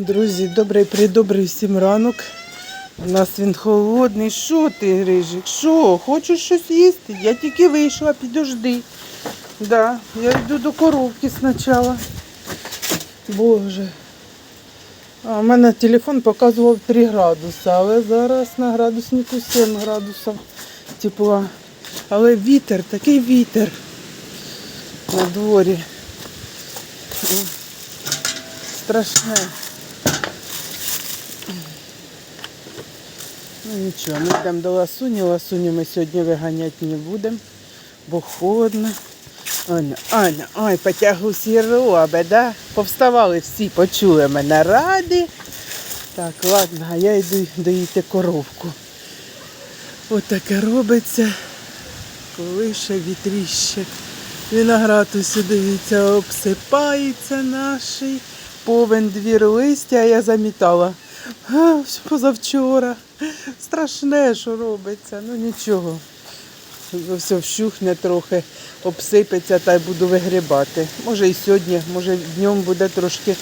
Друзі, добрий придобрий всім ранок. У нас він холодний. Що ти, Грижик? Що? Хочеш щось їсти? Я тільки вийшла, підожди. Да, я йду до коровки спочатку. Боже. А у мене телефон показував 3 градуси, але зараз на градуснику 7 градусів тепла. Але вітер, такий вітер на дворі. Страшне. Ну нічого, ми йдемо до ласуні. Ласуню ми сьогодні виганяти не будемо, бо холодно. Аня, Аня, ой, потягу сіроби, да? Повставали всі, почули мене раді. Так, ладно, а я йду доїти коровку. Ось таке робиться, коли ще вітріще. Виноград усі, дивіться, обсипається наш. Повен двір листя, я замітала. А, позавчора. Страшне, що робиться. Ну нічого. Все вщухне трохи, обсипеться та й буду вигрібати. Може і сьогодні, може днем буде трошки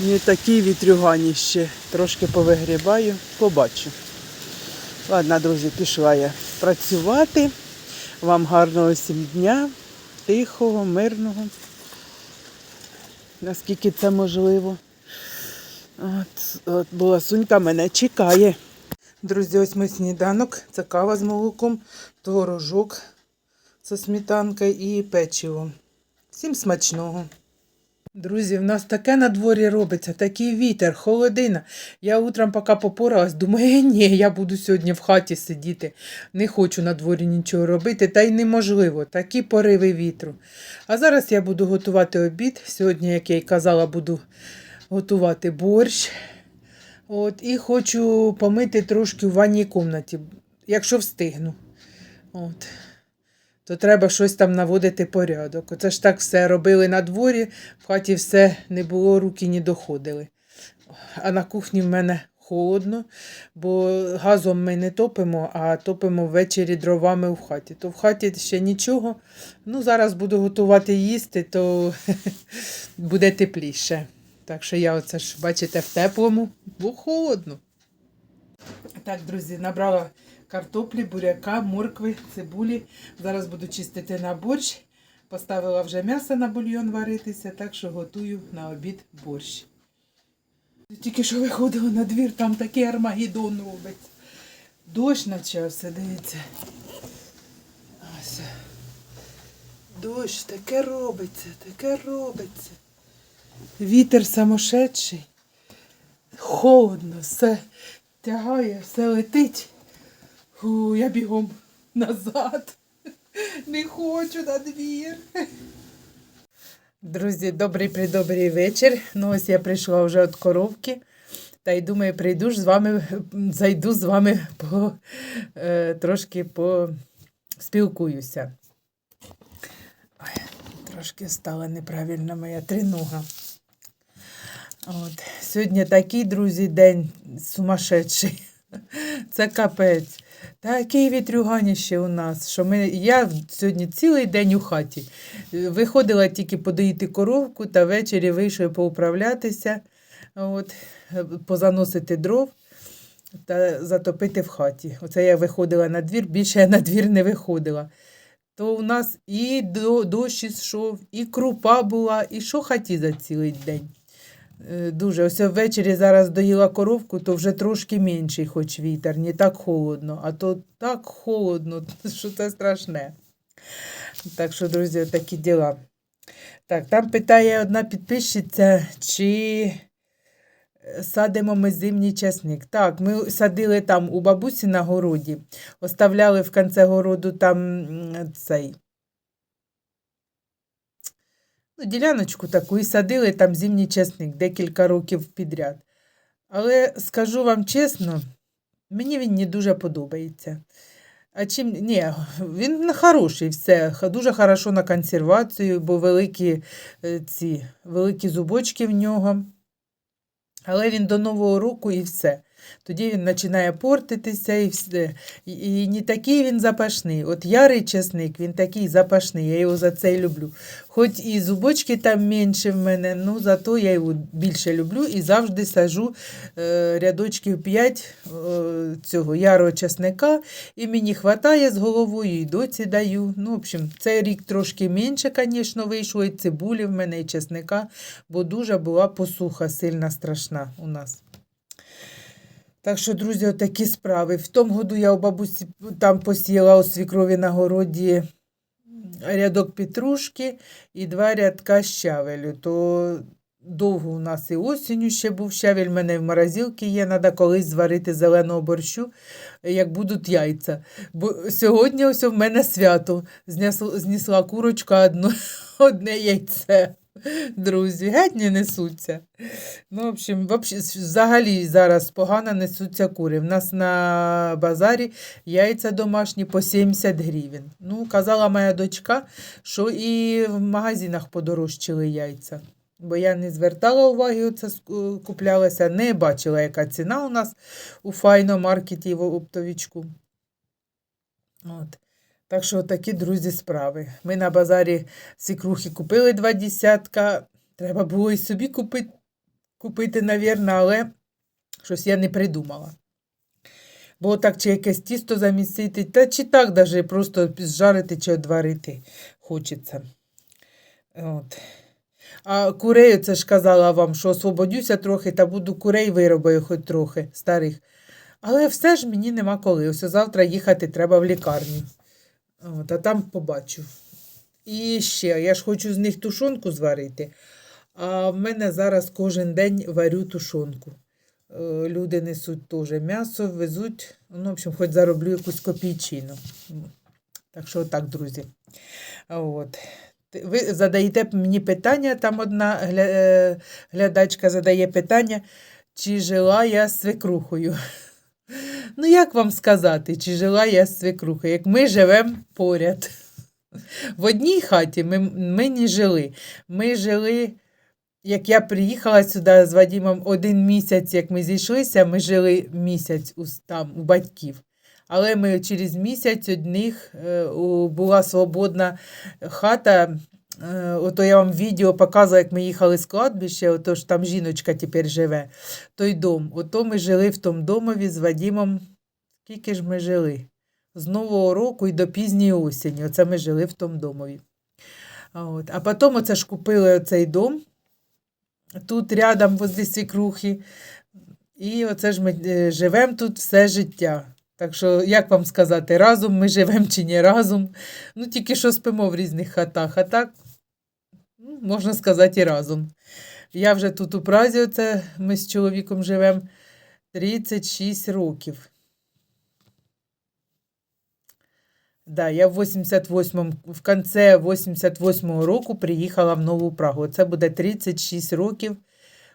не такі вітрюганіще. Трошки повигрібаю, побачу. Ладно, друзі, пішла я працювати. Вам гарного всім дня, тихого, мирного. Наскільки це можливо. От, от була сунька мене чекає. Друзі, ось мій сніданок. Це кава з молоком, творожок зі сметанкою і печиво. Всім смачного. Друзі, в нас таке на дворі робиться, такий вітер, холодина. Я утром поки попоралась, думаю, «Е, ні, я буду сьогодні в хаті сидіти. Не хочу на дворі нічого робити, та й неможливо, такі пориви вітру. А зараз я буду готувати обід. Сьогодні, як я й казала, буду готувати борщ. От, і хочу помити трошки в ванній кімнаті, якщо встигну. От. То треба щось там наводити порядок. Оце ж так все робили на дворі, в хаті все не було, руки не доходили. А на кухні в мене холодно, бо газом ми не топимо, а топимо ввечері дровами в хаті. То в хаті ще нічого. Ну, зараз буду готувати їсти, то буде тепліше. Так що я оце ж, бачите, в теплому, бо холодно. Так, друзі, набрала картоплі, буряка, моркви, цибулі. Зараз буду чистити на борщ. Поставила вже м'ясо на бульйон варитися, так що готую на обід борщ. Тільки що виходила на двір, там такий армагеддон робить. Дощ почався, дивіться. Ось. Дощ, таке робиться, таке робиться. Вітер самошедший. Холодно, все тягає, все летить. Фу, я бігом назад. Не хочу на двір. Друзі, добрий придобрий вечір. Ну, ось я прийшла вже від коровки. Та й думаю, прийду ж з вами, зайду з вами по, е, трошки поспілкуюся. Ой, трошки стала неправильна моя тринога. От. Сьогодні такий, друзі, день сумасшедший. Це капець. Такий вітрюганіще у нас, що ми, я сьогодні цілий день у хаті. Виходила тільки подоїти коровку та ввечері вийшла поуправлятися, от, позаносити дров та затопити в хаті. Оце я виходила на двір, більше я на двір не виходила. То у нас і дощ йшов, і крупа була, і що хаті за цілий день. Е, Дуже. Ось ввечері зараз доїла коровку, то вже трошки менший, хоч вітер, не так холодно, а то так холодно, що це страшне. Так що, друзі, такі діла. Так, там питає одна підписчиця, чи е, садимо ми зимній часник. Так, ми садили там у бабусі на городі, оставляли в кінці городу там цей ну, діляночку таку і садили там зимній чесник декілька років підряд. Але скажу вам чесно, мені він не дуже подобається. А чим ні, він хороший, все, дуже хорошо на консервацію, бо великі е, ці великі зубочки в нього. Але він до Нового року і все. Тоді він починає портитися і все. І, не такий він запашний. От ярий чесник, він такий запашний, я його за це люблю. Хоч і зубочки там менше в мене, ну зато я його більше люблю і завжди сажу е, рядочків 5 е, цього ярого чесника. І мені вистачає з головою, і доці даю. Ну, в общем, цей рік трошки менше, звісно, вийшло, і цибулі в мене, і чесника, бо дуже була посуха сильна, страшна у нас. Так що, друзі, отакі справи. В тому году я у бабусі там посіяла у свікрові на городі рядок петрушки і два рядка щавелю. То довго у нас і осінню ще був щавель, в мене в морозилці є, треба колись зварити зеленого борщу, як будуть яйця. Бо сьогодні ось в мене свято. Знесла, курочка одну, одне яйце. Друзі, геть не несуться. Ну, в общем, взагалі зараз погано несуться кури. В нас на базарі яйця домашні по 70 гривень. Ну, казала моя дочка, що і в магазинах подорожчали яйця. Бо я не звертала уваги, ск- куплялася, не бачила, яка ціна у нас у файно-маркеті в оптовічку. От. Так що такі, друзі, справи. Ми на базарі свікрухи купили два десятка. Треба було і собі купити, купити, навірно, але щось я не придумала. Бо так чи якесь тісто замісити, та чи так даже просто зжарити чи одварити хочеться. От. А курей, це ж казала вам, що освободюся трохи та буду курей виробаю хоч трохи старих. Але все ж мені нема коли. Ось завтра їхати треба в лікарню. От, а там побачу. І ще, я ж хочу з них тушонку зварити. А в мене зараз кожен день варю тушонку. Е, Люди несуть теж м'ясо, везуть. Ну, в общем, хоч зароблю якусь копійчину. Так що отак, друзі. От. Ви задаєте мені питання, там одна е, глядачка задає питання, чи жила я з свекрухою. Ну, як вам сказати, чи жила я з свекрухою? Як ми живемо поряд. В одній хаті ми, ми не жили. Ми жили, як я приїхала сюди з Вадимом один місяць, як ми зійшлися, ми жили місяць у, там, у батьків. Але ми через місяць одних е, була свободна хата. Е, ото я вам відео показувала, як ми їхали з кладбища, ото ж там жіночка тепер живе, той дом. Ото ми жили в тому домові з Вадимом. Скільки ж ми жили? З Нового року і до пізньої осені. Оце ми жили в тому домові. От. А потім оце ж купили оцей дом. Тут рядом возле свікрухи. І оце ж ми е, живемо тут все життя. Так що, як вам сказати, разом ми живемо чи не разом. Ну, тільки що спимо в різних хатах, а так, можна сказати, і разом. Я вже тут у Празі, оце ми з чоловіком живемо 36 років. Да, я в 88-му, в кінці 88-го року приїхала в Нову Прагу. Це буде 36 років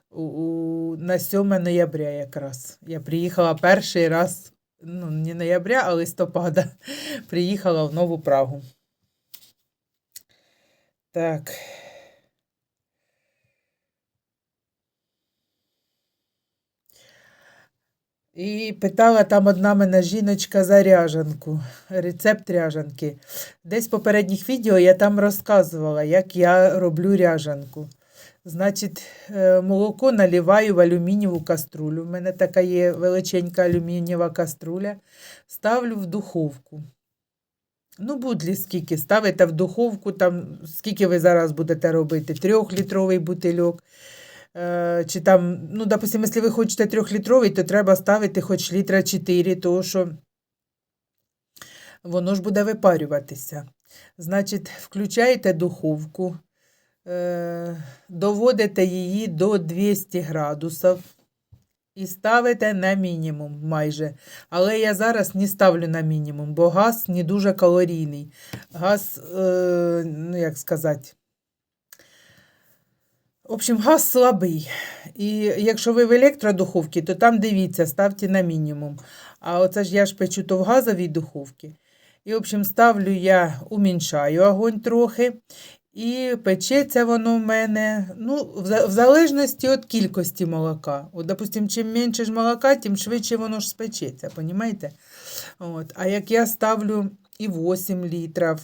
у, у, на 7 ноября якраз. Я приїхала перший раз, ну, не ноября, а листопада. Приїхала в Нову Прагу. Так. І питала там одна мене жіночка за ряжанку, рецепт ряжанки. Десь в попередніх відео я там розказувала, як я роблю ряжанку. Значить, е, молоко наливаю в алюмінієву каструлю. У мене така є величенька алюмінієва каструля. Ставлю в духовку. Ну, будлі скільки. Ставите в духовку, там, скільки ви зараз будете робити? Трьохлітровий бутильок. Е, чи там, ну, допустим, якщо ви хочете трьохлітровий, то треба ставити хоч літра 4, тому що воно ж буде випарюватися. Значить, включаєте духовку, е, доводите її до 200 градусів і ставите на мінімум майже. Але я зараз не ставлю на мінімум, бо газ не дуже калорійний. Газ, е, ну як сказати, в общем, газ слабий. І якщо ви в електродуховці, то там дивіться, ставте на мінімум. А оце ж я ж печу то в газовій духовці. І, в общем, ставлю я, уміншаю огонь трохи. І печеться воно в мене ну, в, залежності від кількості молока. От, допустим, чим менше ж молока, тим швидше воно ж спечеться, понімаєте? От. А як я ставлю і 8 літрів,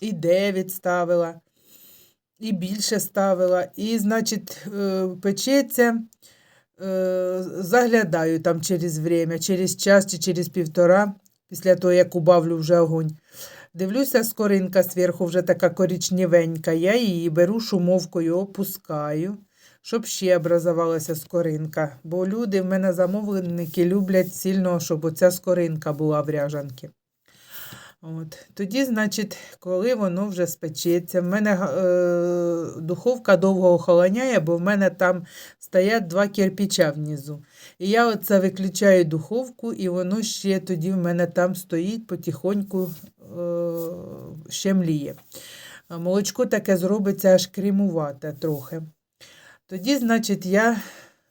і 9 ставила, і більше ставила, і, значить, е, печеться, е, заглядаю там через время, через час чи через півтора, після того, як убавлю вже огонь. Дивлюся, скоринка зверху вже така коричневенька. Я її беру шумовкою, опускаю, щоб ще образувалася скоринка. Бо люди в мене замовленики люблять сильно, щоб оця скоринка була в ряжанки. От. Тоді, значить, коли воно вже спечеться, в мене е, духовка довго охолоняє, бо в мене там стоять два кирпича внизу. І я оце виключаю духовку, і воно ще тоді в мене там стоїть потихоньку е, ще мліє. Молочко таке зробиться аж кремувате трохи. Тоді, значить, я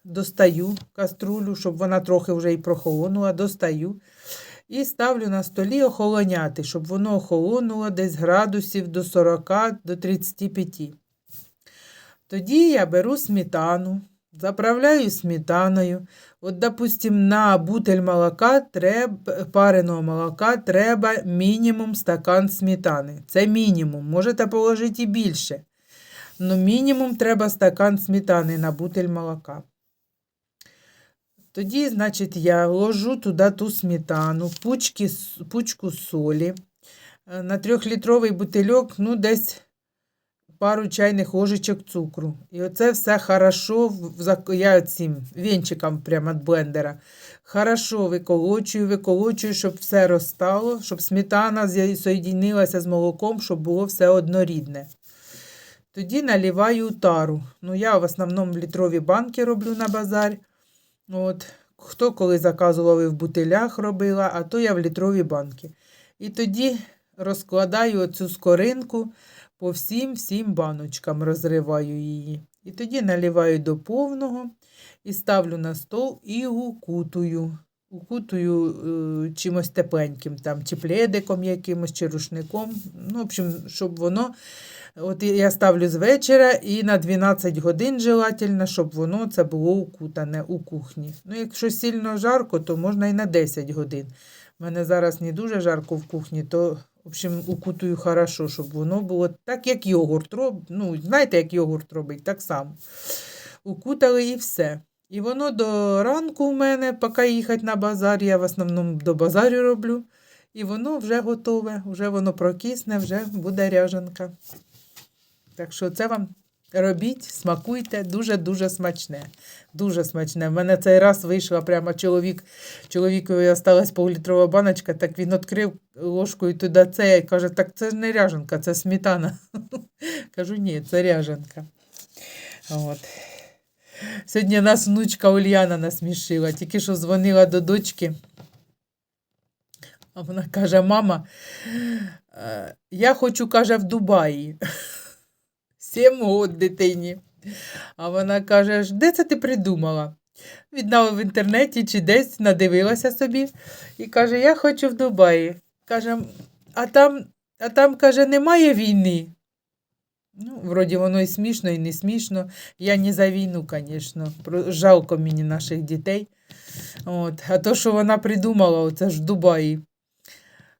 достаю каструлю, щоб вона трохи вже і прохолонула, достаю. І ставлю на столі охолоняти, щоб воно охолонуло десь градусів до 40 до 35. Тоді я беру сметану, заправляю сметаною. От, допустим, на бутель молока треба, пареного молока треба мінімум стакан сметани. Це мінімум. Можете положити і більше. Ну, мінімум треба стакан сметани на бутель молока. Тоді, значить, я ложу туди ту сметану, пучки, пучку солі. Е, На трьохлітровий бутильок, ну, десь пару чайних ложечок цукру. І оце все хорошо, я цим вінчиком прямо від блендера. Хорошо виколочую, виколочую, щоб все розстало, щоб сметана соєдинилася з молоком, щоб було все однорідне. Тоді наливаю тару. Ну, я в основному літрові банки роблю на базар. От, хто коли заказував і в бутилях робила, а то я в літрові банки. І тоді розкладаю оцю скоринку по всім всім баночкам, розриваю її. І тоді наливаю до повного і ставлю на стол і укутую. Укутую е, чимось тепленьким, там, чи пледиком якимось, чи рушником. Ну, в общем, щоб воно. От я ставлю з вечора і на 12 годин желательно, щоб воно це було укутане у кухні. Ну, якщо сильно жарко, то можна і на 10 годин. У мене зараз не дуже жарко в кухні, то, в общем, укутую хорошо, щоб воно було так, як йогурт робить. Ну, знаєте, як йогурт робить, так само. Укутали і все. І воно до ранку в мене, поки їхати на базар, я в основному до базарю роблю. І воно вже готове, вже воно прокисне, вже буде ряжанка. Так що це вам робіть, смакуйте, дуже-дуже смачне. Дуже смачне. В мене цей раз вийшла прямо чоловік, чоловікові осталась півлітрова баночка, так він відкрив ложкою туди це і каже, так це не ряжанка, це сметана. Кажу, ні, це ряжанка. От. Сьогодні нас внучка Ульяна насмішила, тільки що дзвонила до дочки. А вона каже: мама, е, я хочу, каже, в Дубаї. Сім год дитині. А вона каже, де це ти придумала? Віднала в інтернеті чи десь надивилася собі і каже, я хочу в Дубаї. Каже, а там, а там, каже, немає війни. Ну, вроді воно і смішно, і не смішно. Я не за війну, звісно. Жалко мені наших дітей. От. А то, що вона придумала, оце ж в Дубаї.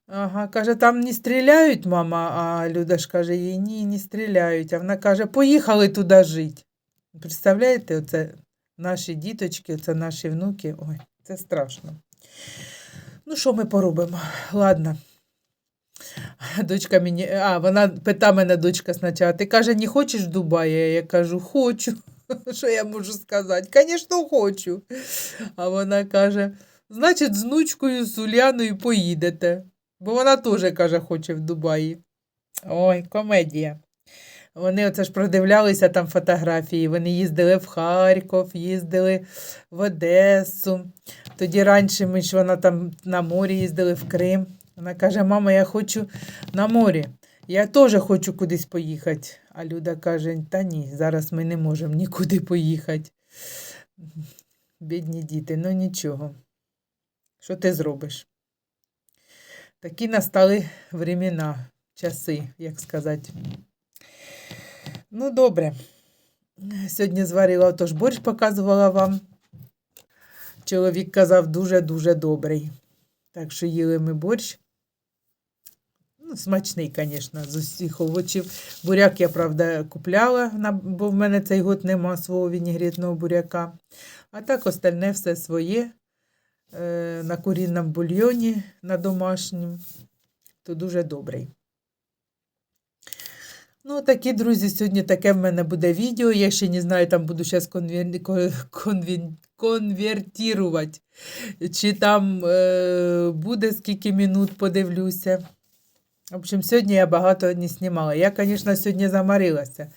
Ага, каже, там не стріляють, мама, а Люда ж каже, їй ні, не стріляють. А вона каже, поїхали туди жити. Представляєте, оце наші діточки, це наші внуки. Ой, це страшно. Ну, що ми поробимо? Ладно. Дочка мені, а, вона пита мене дочка спочатку, ти каже, не хочеш в Дубаї? Я кажу, хочу. Що я можу сказати? Звісно, хочу. А вона каже, значить, з внучкою, з Уляною поїдете. Бо вона теж, каже, хоче в Дубаї. Ой, комедія. Вони оце ж продивлялися там фотографії. Вони їздили в Харків, їздили в Одесу. Тоді раніше ми ж вона там на морі їздили в Крим. Вона каже: мама, я хочу на морі. Я теж хочу кудись поїхати. А Люда каже: та ні, зараз ми не можемо нікуди поїхати. Бідні діти, ну нічого. Що ти зробиш? Такі настали времена, часи, як сказати. Ну, добре. Сьогодні зварила отож борщ, показувала вам. Чоловік казав дуже-дуже добрий. Так що їли ми борщ. Ну, смачний, звісно, з усіх овочів. Буряк я, правда, купляла, бо в мене цей год нема свого вінігретного буряка. А так остальне все своє. Е, на курінному бульйоні, на домашньому. То дуже добрий. Ну, такі, друзі, сьогодні таке в мене буде відео. Я ще не знаю, там буду зараз конвер... ко- конвен... конвертувати. Чи там е... буде скільки минут, подивлюся. В общем, сьогодні я багато не знімала. Я, звісно, сьогодні замарилася.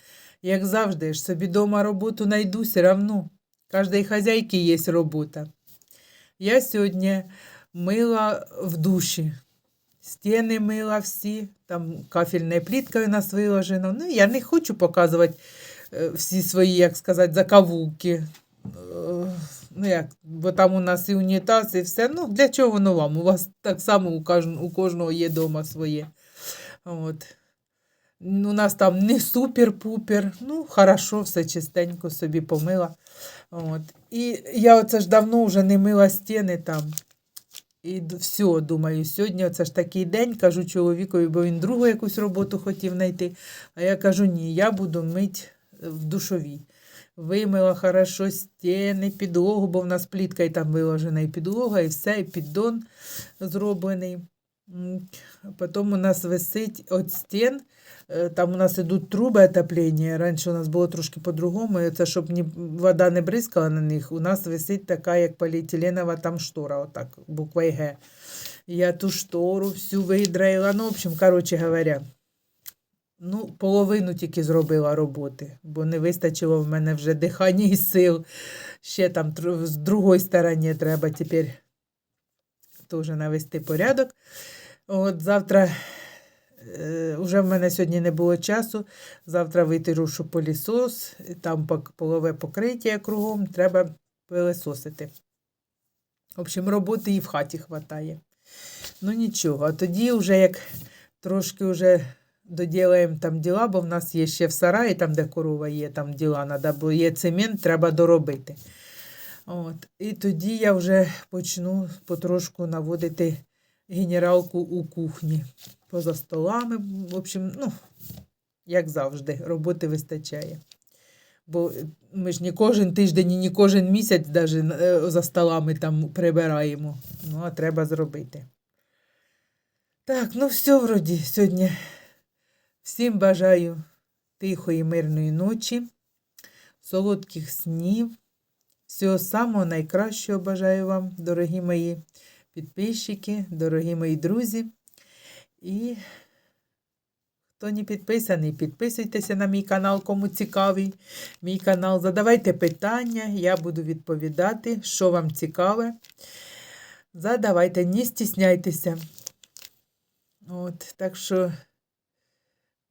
Як завжди, ж собі вдома роботу знайду все одно. Кожної хазяйки є робота. Я сьогодні мила в душі. Стіни мила всі, там кафельною пліткою нас виложено. Ну, я не хочу показувати е, всі свої, як сказати, закавулки. Е, Ну, як, бо там у нас і унітаз, і все. Ну, для чого воно вам? У вас так само у, кожного є дома своє. От. Ну, У нас там не супер-пупер. Ну, хорошо, все чистенько собі помила. От. І я оце ж давно вже не мила стіни там. І все, думаю, сьогодні оце ж такий день, кажу чоловікові, бо він другу якусь роботу хотів знайти. А я кажу, ні, я буду мити в душовій. Вимила хорошо стіни, підлогу, бо в нас плітка і там виложена і підлога, і все, і піддон зроблений. М, Потім у нас висить от стін, е, там у нас ідуть труби отоплення. Раніше у нас було трошки по-другому. Це щоб ні, вода не бризкала на них. У нас висить така, як поліетиленова там штора, отак, буквою Г. Я ту штору всю видраїла. Ну, в общем, коротше говоря, ну, половину тільки зробила роботи, бо не вистачило в мене вже дихання і сил. Ще там з другої сторони треба тепер теж навести порядок. От завтра, е, вже в мене сьогодні не було часу. Завтра витирушу пилісос, і там полове покриття кругом, треба пилисосити. В общем, роботи і в хаті хватає. Ну нічого, а тоді вже як трошки вже доділаємо там діла, бо в нас є ще в сараї, там, де корова є, там діла треба, бо є цемент, треба доробити. От. І тоді я вже почну потрошку наводити генералку у кухні. Поза столами, в общем, ну, як завжди, роботи вистачає. Бо е, ми ж не кожен тиждень і не кожен місяць даже, е, за столами там прибираємо. Ну, а треба зробити. Так, ну все вроді сьогодні. Всім бажаю тихої, мирної ночі, солодких снів. Всього самого найкращого бажаю вам, дорогі мої підписчики, дорогі мої друзі. І хто не підписаний, підписуйтеся на мій канал, кому цікавий. Мій канал, задавайте питання, я буду відповідати, що вам цікаве. Задавайте, не стісняйтеся. От, так що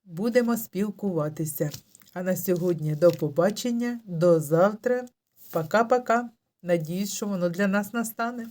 будемо спілкуватися. А на сьогодні до побачення, до завтра. Пока-пока. Надіюсь, що воно для нас настане.